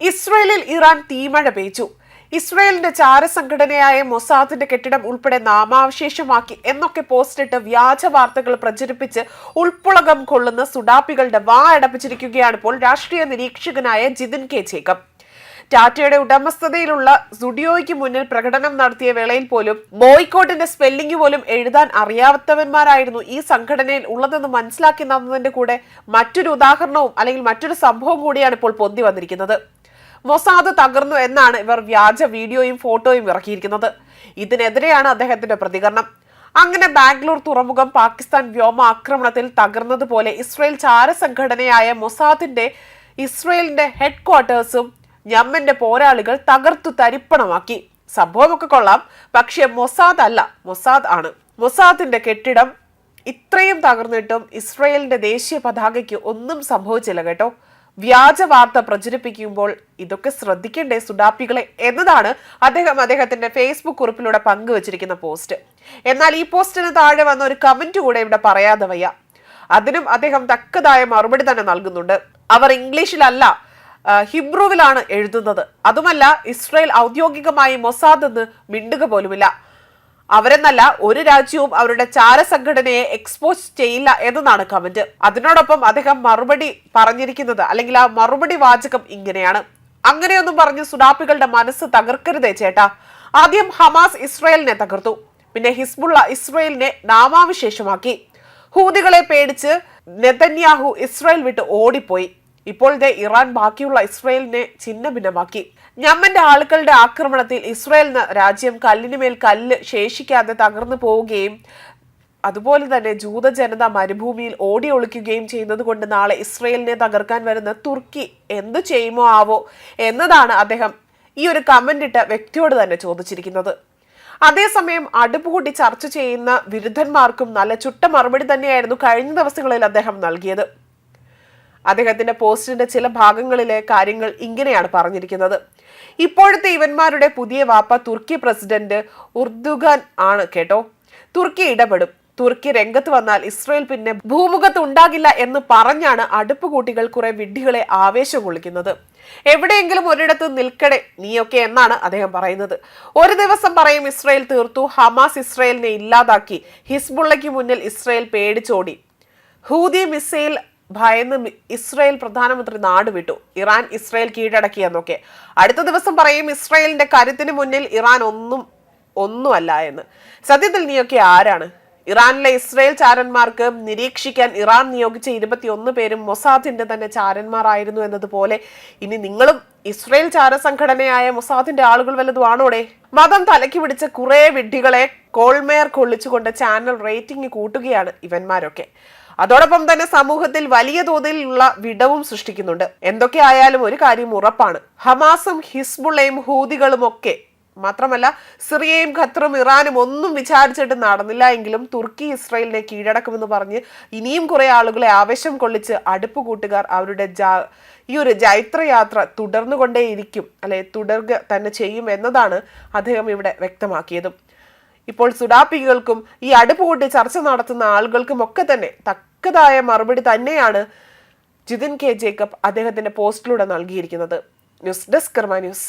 ഇസ്രയേലിൽ ഇറാൻ തീമഴ പെയ്ച്ചു. ഇസ്രയേലിന്റെ ചാരസംഘടനയായ മൊസാദിന്റെ കെട്ടിടം ഉൾപ്പെടെ നാമാവശേഷമാക്കി എന്നൊക്കെ പോസ്റ്റിട്ട് വ്യാജ വാർത്തകൾ പ്രചരിപ്പിച്ച് ഉൾപ്പുളകം കൊള്ളുന്ന സുഡാപ്പികളുടെ വാ അടപ്പിച്ചിരിക്കുകയാണ് ഇപ്പോൾ രാഷ്ട്രീയ നിരീക്ഷകനായ ജിതിൻ കെ. ജേക്കബ്. ടാറ്റയുടെ ഉടമസ്ഥതയിലുള്ള സുഡിയോയ്ക്ക് മുന്നിൽ പ്രകടനം നടത്തിയ വേളയിൽ പോലും ബോയ്ക്കോട്ടിന്റെ സ്പെല്ലിംഗ് പോലും എഴുതാൻ അറിയാത്തവന്മാരായിരുന്നു ഈ സംഘടനയിൽ ഉള്ളതെന്ന് മനസ്സിലാക്കി തന്നതിന്റെ കൂടെ മറ്റൊരു ഉദാഹരണവും അല്ലെങ്കിൽ മറ്റൊരു സംഭവം കൂടിയാണ് ഇപ്പോൾ പൊന്തി വന്നിരിക്കുന്നത്. മൊസാദ് തകർന്നു എന്നാണ് ഇവർ വ്യാജ വീഡിയോയും ഫോട്ടോയും ഇറക്കിയിരിക്കുന്നത്. ഇതിനെതിരെയാണ് അദ്ദേഹത്തിന്റെ പ്രതികരണം. അങ്ങനെ ബാംഗ്ലൂർ തുറമുഖം പാകിസ്ഥാൻ വ്യോമ ആക്രമണത്തിൽ തകർന്നതുപോലെ ഇസ്രയേൽ ചാരസംഘടനയായ മൊസാദിന്റെ ഇസ്രയേലിന്റെ ഹെഡ് ക്വാർട്ടേഴ്സും പോരാളികൾ തകർത്തു തരിപ്പണമാക്കി. സംഭവമൊക്കെ കൊള്ളാം പക്ഷേ മൊസാദ് അല്ല മൊസാദ് ആണ്. മൊസാദിന്റെ കെട്ടിടം ഇത്രയും തകർന്നിട്ടും ഇസ്രയേലിന്റെ ദേശീയ പതാകയ്ക്ക് ഒന്നും സംഭവിച്ചില്ല കേട്ടോ. വ്യാജ വാർത്ത പ്രചരിപ്പിക്കുമ്പോൾ ഇതൊക്കെ ശ്രദ്ധിക്കേണ്ടേ സുഡാപ്പികളെ എന്നതാണ് അദ്ദേഹം അദ്ദേഹത്തിന്റെ ഫേസ്ബുക്ക് കുറിപ്പിലൂടെ പങ്കുവച്ചിരിക്കുന്ന പോസ്റ്റ്. എന്നാൽ ഈ പോസ്റ്റിന് താഴെ വന്ന ഒരു കമന്റ് കൂടെ ഇവിടെ പറയാതെ വയ്യ. അതിനും അദ്ദേഹം തക്കതായ മറുപടി തന്നെ നൽകുന്നുണ്ട്. അവർ ഇംഗ്ലീഷിലല്ല ഹിബ്രുവിലാണ് എഴുതുന്നത്. അതുമല്ല ഇസ്രയേൽ ഔദ്യോഗികമായി മൊസാദ് എന്ന് മിണ്ടുക പോലുമില്ല. അവരെന്നല്ല ഒരു രാജ്യവും അവരുടെ ചാര സംഘടനയെ എക്സ്പോസ് ചെയ്യില്ല എന്നതാണ് കമന്റ് അതിനോടൊപ്പം അദ്ദേഹം മറുപടി പറഞ്ഞിരിക്കുന്നത് അല്ലെങ്കിൽ ആ മറുപടി വാചകം ഇങ്ങനെയാണ്. അങ്ങനെയൊന്നും പറഞ്ഞ് സുഡാപ്പികളുടെ മനസ്സ് തകർക്കരുതേ ചേട്ടാ. ആദ്യം ഹമാസ് ഇസ്രായേലിനെ തകർത്തു. പിന്നെ ഹിസ്ബുള്ള ഇസ്രായേലിനെ നാമാവിശേഷമാക്കി. ഹൂതികളെ പേടിച്ച് നെതന്യാഹു ഇസ്രായേൽ വിട്ട് ഓടിപ്പോയി. ഇപ്പോൾ ദേ ഇറാൻ ബാക്കിയുള്ള ഇസ്രയേലിനെ ഛിന്ന ഭിന്നമാക്കി ഞമ്മന്റെ ആളുകളുടെ ആക്രമണത്തിൽ ഇസ്രയേലിന് രാജ്യം കല്ലിന് മേൽ കല്ല് ശേഷിക്കാതെ തകർന്നു പോവുകയും അതുപോലെ തന്നെ ജൂത ജനത മരുഭൂമിയിൽ ഓടി ഒളിക്കുകയും ചെയ്യുന്നത് കൊണ്ട് നാളെ ഇസ്രയേലിനെ തകർക്കാൻ വരുന്ന തുർക്കി എന്തു ചെയ്യുമോ ആവോ എന്നതാണ് അദ്ദേഹം ഈ ഒരു കമന്റ് ഇട്ട വ്യക്തിയോട് തന്നെ ചോദിച്ചിരിക്കുന്നത്. അതേസമയം അടുപ്പുകൂട്ടി ചർച്ച ചെയ്യുന്ന വിരുദ്ധന്മാർക്കും നല്ല ചുട്ട മറുപടി തന്നെയായിരുന്നു കഴിഞ്ഞ ദിവസങ്ങളിൽ അദ്ദേഹം നൽകിയത്. അദ്ദേഹത്തിന്റെ പോസ്റ്റിന്റെ ചില ഭാഗങ്ങളിലെ കാര്യങ്ങൾ ഇങ്ങനെയാണ് പറഞ്ഞിരിക്കുന്നത്. ഇപ്പോഴത്തെ ഇവന്മാരുടെ പുതിയ വാപ്പ തുർക്കി പ്രസിഡന്റ് ഉർദുഗാൻ ആണ് കേട്ടോ. തുർക്കി ഇടപെടും. തുർക്കി രംഗത്ത് വന്നാൽ ഇസ്രയേൽ പിന്നെ ഭൂമുഖത്ത് ഉണ്ടാകില്ല എന്ന് പറഞ്ഞാണ് അടുപ്പുകൂട്ടികൾ കുറെ വിഡ്ഢികളെ ആവേശം കൊള്ളിക്കുന്നത്. എവിടെയെങ്കിലും ഒരിടത്ത് നിൽക്കണേ നീയൊക്കെ എന്നാണ് അദ്ദേഹം പറയുന്നത്. ഒരു ദിവസം പറയും ഇസ്രയേൽ തീർത്തു ഹമാസ് ഇസ്രയേലിനെ ഇല്ലാതാക്കി ഹിസ്ബുള്ളയ്ക്ക് മുന്നിൽ ഇസ്രയേൽ പേടിച്ചോടി. ഹൂതി മിസൈൽ ഭയന്ന് ഇസ്രയേൽ പ്രധാനമന്ത്രി നാട് വിട്ടു. ഇറാൻ ഇസ്രയേൽ കീഴടക്കി എന്നൊക്കെ അടുത്ത ദിവസം പറയും ഇസ്രയേലിന്റെ കരുത്തിന് മുന്നിൽ ഇറാൻ ഒന്നും ഒന്നുമല്ല എന്ന്. സത്യത്തിൽ നീയൊക്കെ ആരാണ്? ഇറാനിലെ ഇസ്രയേൽ ചാരന്മാർക്ക് നിരീക്ഷിക്കാൻ ഇറാൻ നിയോഗിച്ച ഇരുപത്തിയൊന്ന് പേരും മൊസാദിന്റെ തന്നെ ചാരന്മാരായിരുന്നു എന്നതുപോലെ ഇനി നിങ്ങളും ഇസ്രായേൽ ചാരസംഘടനയായ മൊസാദിന്റെ ആളുകൾ വല്ലതും ആണോടെ? മതം തലയ്ക്ക് പിടിച്ച കുറെ വിഡ്ഢികളെ കോൾമേർ കൊള്ളിച്ചുകൊണ്ട് ചാനൽ റേറ്റിംഗ് കൂട്ടുകയാണ് ഇവന്മാരൊക്കെ. അതോടൊപ്പം തന്നെ സമൂഹത്തിൽ വലിയ തോതിലുള്ള വിടവും സൃഷ്ടിക്കുന്നുണ്ട്. എന്തൊക്കെ ആയാലും ഒരു കാര്യം ഉറപ്പാണ്. ഹമാസും ഹിസ്ബുള്ളയും ഹൂതികളും ഒക്കെ മാത്രമല്ല സിറിയയും ഖത്തറും ഇറാനും ഒന്നും വിചാരിച്ചിട്ട് നടന്നില്ല എങ്കിലും തുർക്കി ഇസ്രയേലിനെ കീഴടക്കുമെന്ന് പറഞ്ഞ് ഇനിയും കുറെ ആളുകളെ ആവേശം കൊള്ളിച്ച് അടുപ്പ് കൂട്ടുകാർ അവരുടെ ജാ- ഈ ഒരു ജൈത്രയാത്ര തുടർന്നുകൊണ്ടേയിരിക്കും അല്ലെ തുടരുക തന്നെ ചെയ്യും എന്നതാണ് അദ്ദേഹം ഇവിടെ വ്യക്തമാക്കിയതും. ഇപ്പോൾ സുഡാപ്പികൾക്കും ഈ അടുപ്പ് കൂട്ടി ചർച്ച നടത്തുന്ന ആളുകൾക്കും ഒക്കെ തന്നെ തക്കതായ മറുപടി തന്നെയാണ് ജിതിൻ കെ ജേക്കബ് അദ്ദേഹത്തിന്റെ പോസ്റ്റിലൂടെ നൽകിയിരിക്കുന്നത്. News desk news.